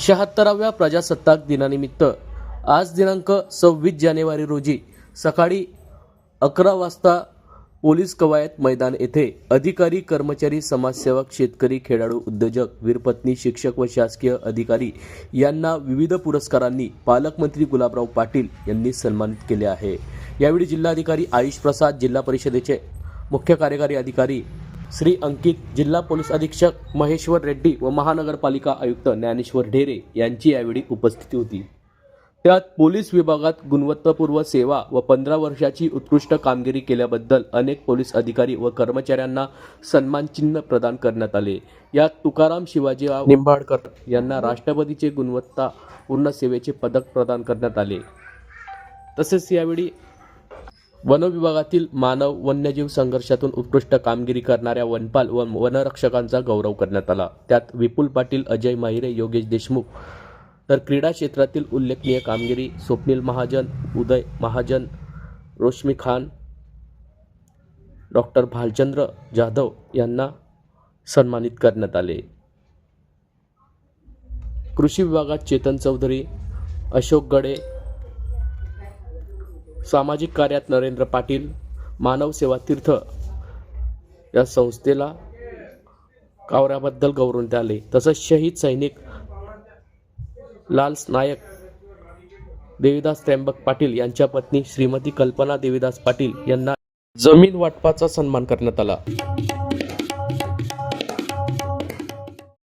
शहात्तराव्या प्रजासत्ताक दिनानिमित्त आज दिनांक सव्वीस जानेवारी रोजी सकाळी अकरा वाजता पोलीस कवायत मैदान येथे अधिकारी कर्मचारी समाजसेवक शेतकरी खेळाडू उद्योजक वीरपत्नी शिक्षक व शासकीय अधिकारी यांना विविध पुरस्कारांनी पालकमंत्री गुलाबराव पाटील यांनी सन्मानित केले आहे. यावेळी जिल्हाधिकारी आयुष प्रसाद जिल्हा परिषदेचे मुख्य कार्यकारी अधिकारी श्री अंकित जिल्हा पोलीस अधीक्षक महेश्वर रेड्डी व महानगरपालिका आयुक्त ज्ञानेश्वर ढेरे यांची यावेळी उपस्थिती होती. त्यात पोलीस विभागात गुणवत्तापूर्व सेवा व पंधरा वर्षाची उत्कृष्ट कामगिरी केल्याबद्दल अनेक पोलीस अधिकारी व कर्मचाऱ्यांना सन्मानचिन्ह प्रदान करण्यात आले. यात तुकाराम शिवाजीराव निंबाडकर यांना राष्ट्रपतीचे गुणवत्तापूर्ण सेवेचे पदक प्रदान करण्यात आले. तसेच यावेळी वनविभागातील मानव वन्यजीव संघर्षातून उत्कृष्ट कामगिरी करणाऱ्या वनपाल व वनरक्षकांचा गौरव करण्यात आला. त्यात विपुल पाटील अजय माहिरे योगेश देशमुख. तर क्रीडा क्षेत्रातील उल्लेखनीय कामगिरी स्वप्नील महाजन उदय महाजन रोशमी खान डॉक्टर भालचंद्र जाधव यांना सन्मानित करण्यात आले. कृषी विभागात चेतन चौधरी अशोक गडे सामाजिक कार्यात नरेंद्र पाटील मानव सेवा तीर्थ या संस्थेला कावऱ्याबद्दल गौरवण्यात आले. तसंच शहीद सैनिक लाल नायक देवीदास त्र्यंबक पाटील यांच्या पत्नी श्रीमती कल्पना देवीदास पाटील यांना जमीन वाटपाचा सन्मान करण्यात आला.